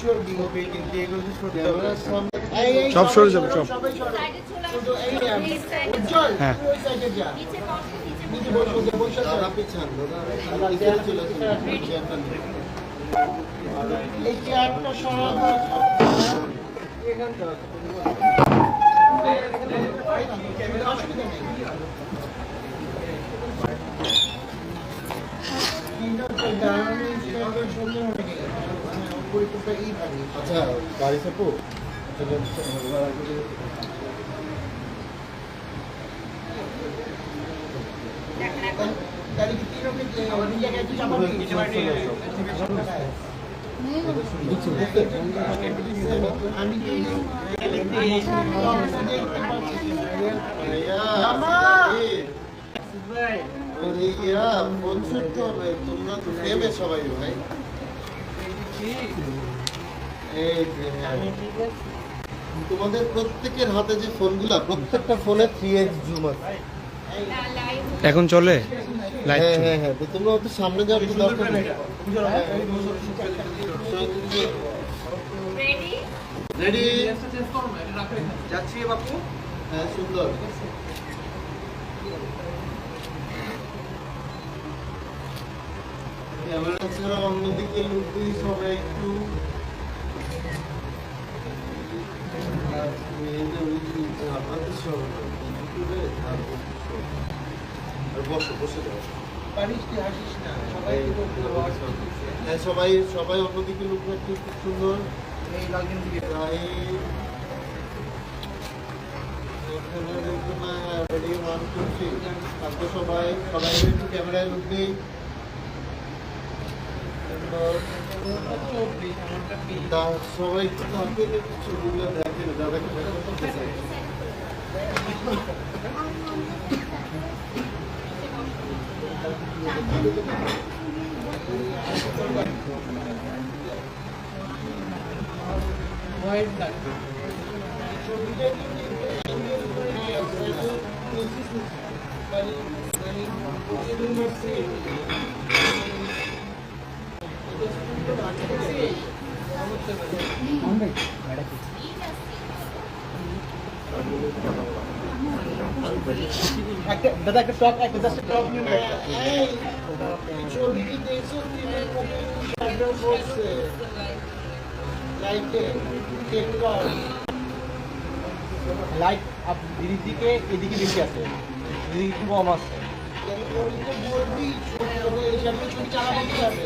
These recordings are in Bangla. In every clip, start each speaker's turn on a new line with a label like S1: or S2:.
S1: চর্বি কিন্তু এগুলো তো সরতে হবে
S2: সব সরে যাবে, সব।
S1: সরো।
S2: হ্যাঁ।
S1: এই চেয়ারটা সরাবো এখানটা অসুবিধা নেই কিন্তু দাঁড়ানো স্টাইলটা সুন্দর হয়ে গেছে মানে পরিপূর্ণটা এই ভাবে
S3: আচ্ছা গাড়ি চাপো
S1: আমি
S3: ইয়া তোমরা তো ফেমে সবাই ভাই হ্যাঁ। তোমাদের প্রত্যেকের হাতে যে ফোনগুলা প্রত্যেকটা ফোনে থ্রি এক্স জুম আছে।
S2: এখন চলে?
S3: হ্যাঁ হ্যাঁ হ্যাঁ তো তোমরা তো সামনে যাওয়ার তো দরকার নেই।
S4: রেডি
S3: রেডি
S1: যাচ্ছি বাপু
S3: হ্যাঁ সুন্দর। ক্যামেরা ছাড়া অন্যদিকে লুক সবাই একটু আপনাদের সবাই বসো বসে যাও
S1: সবাই
S3: সবাই অন্যদিকে লুক রাখতে খুব সুন্দর সবাই সবাই ক্যামেরায় লুক দা- সবাই একটু তাকিয়ে একটু ছবিগুলো দেখেন দাদাকে দেখা করতে চাই
S1: একটা দাদা একটা টপ একটা জাস্ট টপ নিয়ে নে।
S3: এই ছবি কি দেখছো টিমের মুখে শ্যাডো পড়ছে লাইটে টেকটক
S1: লাইট আপ দিদির দিকে এদিকে বেশি আছে এদিকে একটু কম আছে
S3: ওই তো বলবি ছবি হবে এই সামনে ছবি চালাবো কিভাবে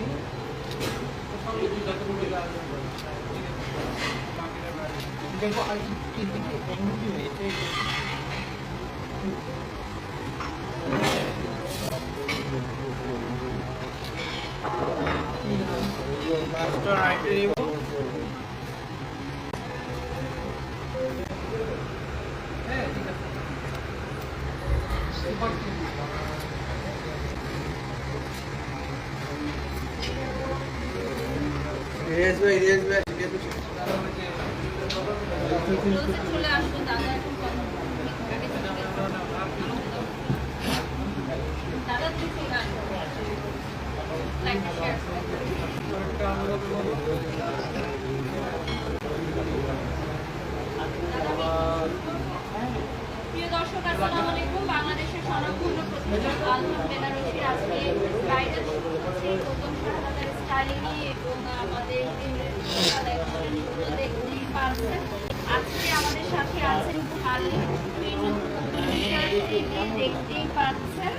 S4: tengok lagi sikit-sikit Tengok je Master IT Yes, way, yes, way. প্রিয় দর্শক আসসালামু আলাইকুম বাংলাদেশের স্বনামধন্য প্রতিষ্ঠান আলহাম বেনারসির আজকে ব্রাইডাল হচ্ছে প্রথম শাহাদার স্টাইলিংই এবং আমাদের এগুলো দেখতেই পাচ্ছেন আজকে আমাদের সাথে আছেন খালি দেখতেই পাচ্ছেন।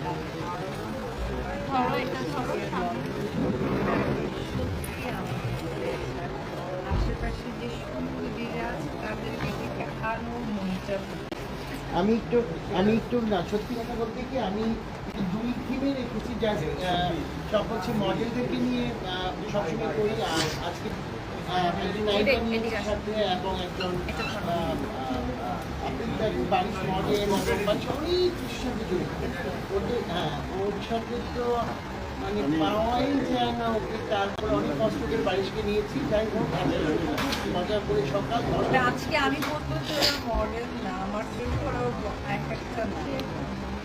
S4: ধরো এটা ধরো আশেপাশে যে সুন্দরীরা আছে তাদেরকে দেখে আরও মনটা
S1: আমি একটু আমি একটু না সত্যি কথা বলতে কি আমি দুই থিমে রেখেছি যা সব হচ্ছে মডেলদেরকে নিয়ে আহ, সবসময় করি আর আজকে এবং একজন বাড়ির মডেল এবং অনেক কিছুর ওদের হ্যাঁ ওর সাথে তো মানে পাওয়াই যায় না। ওকে তারপর অনেক কষ্ট করে বাড়িকে নিয়েছি যাই হোক মজা করে সকাল
S5: আজকে আমি বলব যে মডেল না আমার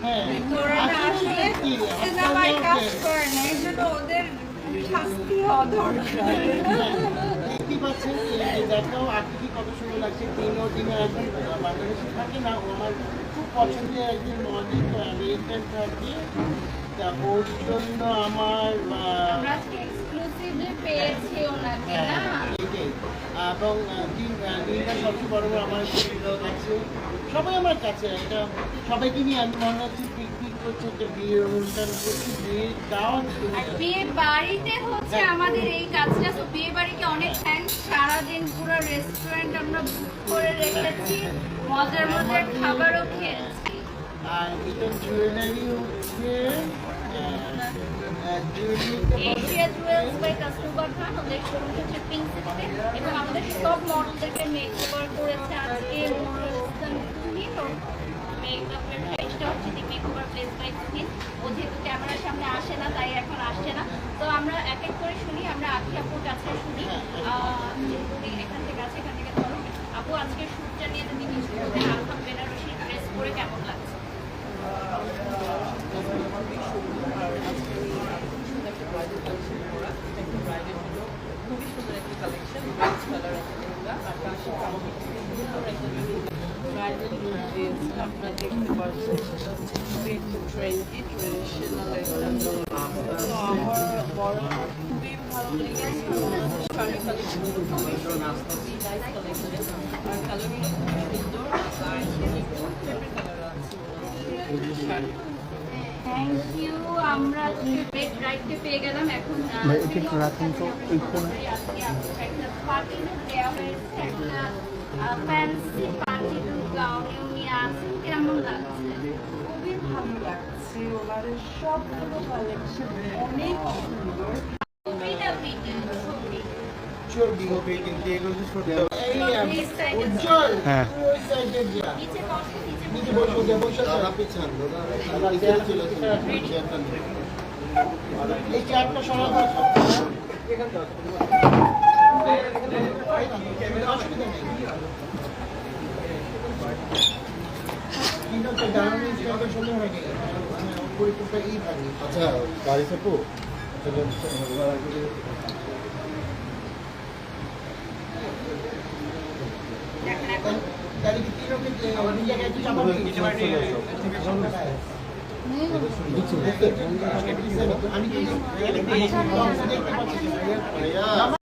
S1: হ্যাঁ
S5: ওদের শাস্তি হওয়া দরকার
S1: দেখতে পাচ্ছেন এই যে দেখাও কত সুন্দর লাগছে তিনও দিনে এখন বাংলাদেশে থাকে না আমার খুব পছন্দের একজন মডেল আমেরিকান থাকে। তা ওর জন্য আমার
S4: না?
S1: এটাই। এবং দিনটা সবচেয়ে বড় আমার কাছে সবাই আমার কাছে একটা সবাইকে নিয়ে আমি মনে হচ্ছে করছি একটা বিয়ের অনুষ্ঠান করছি বিয়ের দাওয়াত
S4: আর বিয়ে বাড়িতে হচ্ছে আমাদের এই কাজটা তো বিয়ে বাড়িকে অনেক থ্যাংকস সারাদিন পুরো রেস্টুরেন্ট আমরা বুক করে রেখেছি মজার মজার খাবারও খেয়েছি।
S1: আর এটা জুয়েলারি হচ্ছে
S4: Asia jewels by Kastuba Khan ওদের শোরুম হচ্ছে পিঙ্ক সিটিতে এবং আমাদের সব মডেলদেরকে মেক ওভার করেছে আজকে নুরুল তুমি তো মেকআপের পেজটা হচ্ছে দি মেক প্লেস করে থাকি ও যেহেতু ক্যামেরার সামনে আসে না, তাই এখন আসছে না তো আমরা এক এক করে শুনি আমরা আখি আপুর কাছে শুনি আহ, যেহেতু উনি এখান থেকে আছে এখান থেকে ধরো আপু আজকে শ্যুটটা নিয়ে যদি কিছু বলতেন আলহাম বেনারসি ড্রেস পরে কেমন লাগছে
S5: খুবই সুন্দর একটা কালেকশন ব্রাইট কালার একটা লেহেঙ্গা আর তার সাথে আমাকে খুব সুন্দর একটা ব্রাইডাল ড্রেস দেখতে হচ্ছে খুবই ট্রেন্ডি ট্রেডিশনাল আমার বড় খুবই
S4: ইউ আমরা রেড রাইটে পেয়ে গেলাম এখন
S2: একটা
S4: পার্টি দেওয়া হয়েছে একটা ফ্যান্সি পার্টি গাউনে উনি আছেন কেমন লাগছে
S5: খুবই ভালো লাগছে ওনাদের সবগুলো কালেকশন অনেক সুন্দর
S1: এই স্টকের সময় হয়ে গেছে মানে পরিপূর্ণটা এই ভাবে
S6: আচ্ছা গাড়ি
S1: চাপাবি আমি কি দেখতে পাচ্ছি